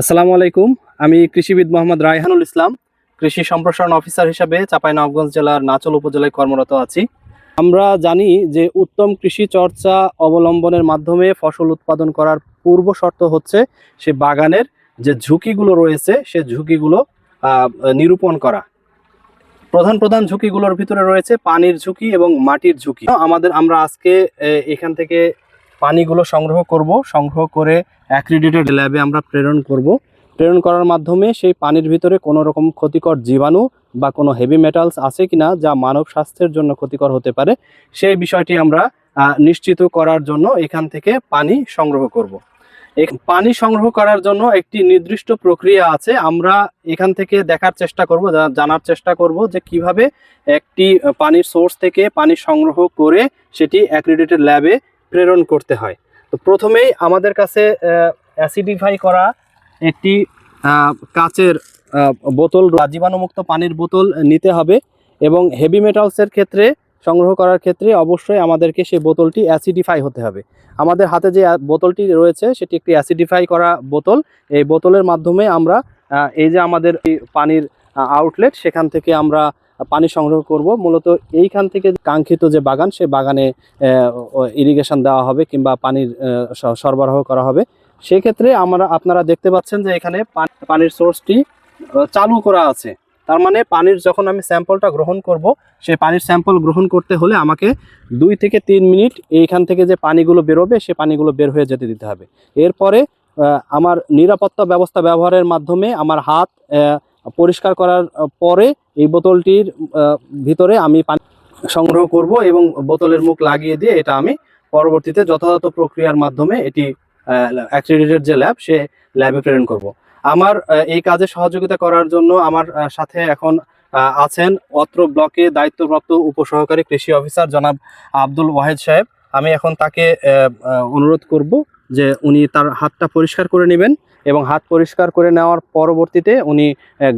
আসসালামু আলাইকুম। আমি কৃষিবিদ মোহাম্মদ রায়হানুল ইসলাম, কৃষি সম্প্রসারণ অফিসার হিসাবে চাঁপাইনবাবগঞ্জ জেলার নাচল উপজেলায় কর্মরত আছি। আমরা জানি যে উত্তম কৃষি চর্চা অবলম্বনের মাধ্যমে ফসল উৎপাদন করার পূর্ব শর্ত হচ্ছে সে বাগানের যে ঝুঁকিগুলো রয়েছে, সে ঝুঁকিগুলো নিরূপণ করা। প্রধান প্রধান ঝুঁকিগুলোর ভিতরে রয়েছে পানির ঝুঁকি এবং মাটির ঝুঁকি। আমাদের, আমরা আজকে এখান থেকে পানিগুলো সংগ্রহ করব। সংগ্রহ করে অ্যাক্রিডিটেড ল্যাবে আমরা প্রেরণ করব। প্রেরণ করার মাধ্যমে সেই পানির ভিতরে কোনো রকম ক্ষতিকর জীবাণু বা কোনো হেভি মেটালস আছে কিনা যা মানব স্বাস্থ্যের জন্য ক্ষতিকর হতে পারে, সেই বিষয়টি আমরা নিশ্চিত করার জন্য এখান থেকে পানি সংগ্রহ করব। পানি সংগ্রহ করার জন্য একটি নির্দিষ্ট প্রক্রিয়া আছে। আমরা এখান থেকে দেখার চেষ্টা করব জানার চেষ্টা করব যে কীভাবে একটি পানির সোর্স থেকে পানি সংগ্রহ করে সেটি অ্যাক্রিডিটেড ল্যাবে প্রেরণ করতে হয়। তো প্রথমেই আমাদের কাছে অ্যাসিডিফাই করা একটি কাচের বোতল জীবাণুমুক্ত পানির বোতল নিতে হবে এবং হেভি মেটালসের ক্ষেত্রে, সংগ্রহ করার ক্ষেত্রে অবশ্যই আমাদেরকে সেই বোতলটি অ্যাসিডিফাই হতে হবে। আমাদের হাতে যে বোতলটি রয়েছে, সেটি একটি অ্যাসিডিফাই করা বোতল। এই বোতলের মাধ্যমে আমরা এই যে আমাদের পানির আউটলেট সেখান থেকে আমরা পানি সংগ্রহ করব। মূলত এইখান থেকে কাঙ্ক্ষিত যে বাগান সে বাগানে ইরিগেশন দেওয়া হবে কিংবা পানির সরবরাহ করা হবে। সেক্ষেত্রে আমরা, আপনারা দেখতে পাচ্ছেন যে এখানে পান- পানির সোর্সটি চালু করা আছে। তার মানে পানির যখন আমি স্যাম্পলটা গ্রহণ করব, সেই পানির স্যাম্পল গ্রহণ করতে হলে আমাকে দুই থেকে তিন মিনিট এইখান থেকে যে পানিগুলো বেরোবে, সে পানিগুলো বের হয়ে যেতে দিতে হবে। এরপরে আমার নিরাপত্তা ব্যবস্থা ব্যবহারের মাধ্যমে আমার হাত পরিষ্কার করার পরে এই বোতলটির ভিতরে আমি পানি সংগ্রহ করব এবং বোতলের মুখ লাগিয়ে দিয়ে এটা আমি পরবর্তীতে যথাযথ প্রক্রিয়ার মাধ্যমে এটি অ্যাক্রিডিটেড যে ল্যাব সে ল্যাবে প্রেরণ করব। আমার এই কাজে সহযোগিতা করার জন্য আমার সাথে এখন আছেন অত্র ব্লকে দায়িত্বপ্রাপ্ত উপসহকারী কৃষি অফিসার জনাব আব্দুল ওয়াহেদ সাহেব। আমি এখন তাকে অনুরোধ করব যে উনি তার হাতটা পরিষ্কার করে নেবেন। এবং হাত পরিষ্কার করে নেওয়ার পরবর্তীতে উনি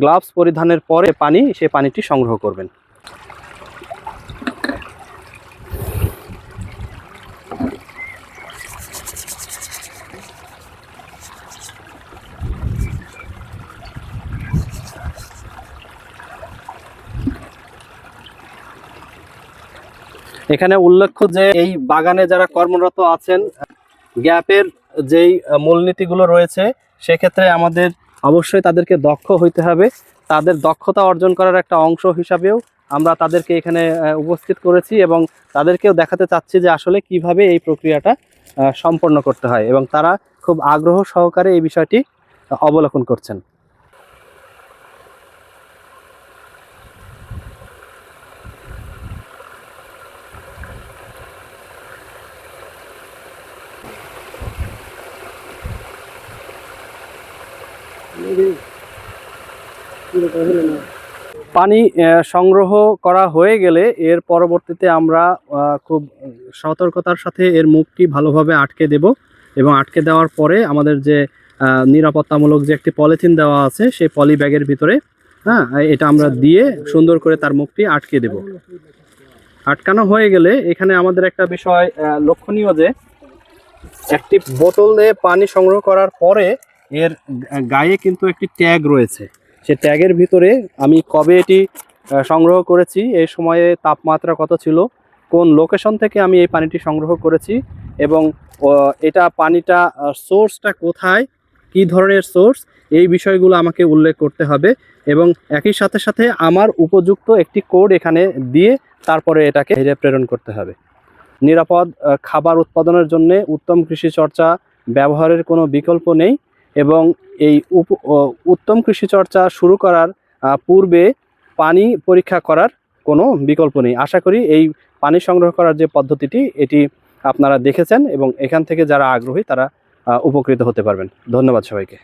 গ্লাভস পরিধানের পরে পানি, সে পানিটি সংগ্রহ করবেন। এখানে উল্লেখ্য যে, এই বাগানে যারা কর্মরত আছেন, গ্যাপের যেই মূলনীতিগুলো রয়েছে, সেক্ষেত্রে আমাদের অবশ্যই তাদেরকে দক্ষ হইতে হবে। তাদের দক্ষতা অর্জন করার একটা অংশ হিসাবেও আমরা তাদেরকে এখানে উপস্থিত করেছি এবং তাদেরকেও দেখাতে চাচ্ছি যে আসলে কীভাবে এই প্রক্রিয়াটা সম্পন্ন করতে হয় এবং তারা খুব আগ্রহ সহকারে এই বিষয়টি অবলোকন করছেন। পানি সংগ্রহ করা হয়ে গেলে এর পরবর্তীতে আমরা খুব সতর্কতার সাথে এর মুখটি ভালোভাবে আটকে দেব এবং আটকে দেওয়ার পরে আমাদের যে নিরাপত্তামূলক যে একটি পলিথিন দেওয়া আছে, সেই পলি ব্যাগের ভিতরে হ্যাঁ এটা আমরা দিয়ে সুন্দর করে তার মুখটি আটকে দেব। আটকানো হয়ে গেলে এখানে আমাদের একটা বিষয় লক্ষণীয় যে, একটি বোতল দিয়ে পানি সংগ্রহ করার পরে এর গায়ে কিন্তু একটি ট্যাগ রয়েছে। সে ট্যাগের ভিতরে আমি কবে এটি সংগ্রহ করেছি, এই সময়ে তাপমাত্রা কত ছিল, কোন লোকেশন থেকে আমি এই পানিটি সংগ্রহ করেছি এবং এটা পানিটা সোর্সটা কোথায়, কি ধরনের সোর্স এই বিষয়গুলো আমাকে উল্লেখ করতে হবে এবং একই সাথে সাথে আমার উপযুক্ত একটি কোড এখানে দিয়ে তারপরে এটাকে বাইরে প্রেরণ করতে হবে। নিরাপদ খাবার উৎপাদনের জন্য উত্তম কৃষি চর্চা ব্যবহারের কোনো বিকল্প নেই। এবং এই উত্তম কৃষি চর্চা শুরু করার পূর্বে পানি পরীক্ষা করার কোনো বিকল্প নেই। আশা করি এই পানি সংগ্রহ করার যে পদ্ধতিটি, এটি আপনারা দেখেছেন এবং এখান থেকে যারা আগ্রহী তারা উপকৃত হতে পারবেন। ধন্যবাদ সবাইকে।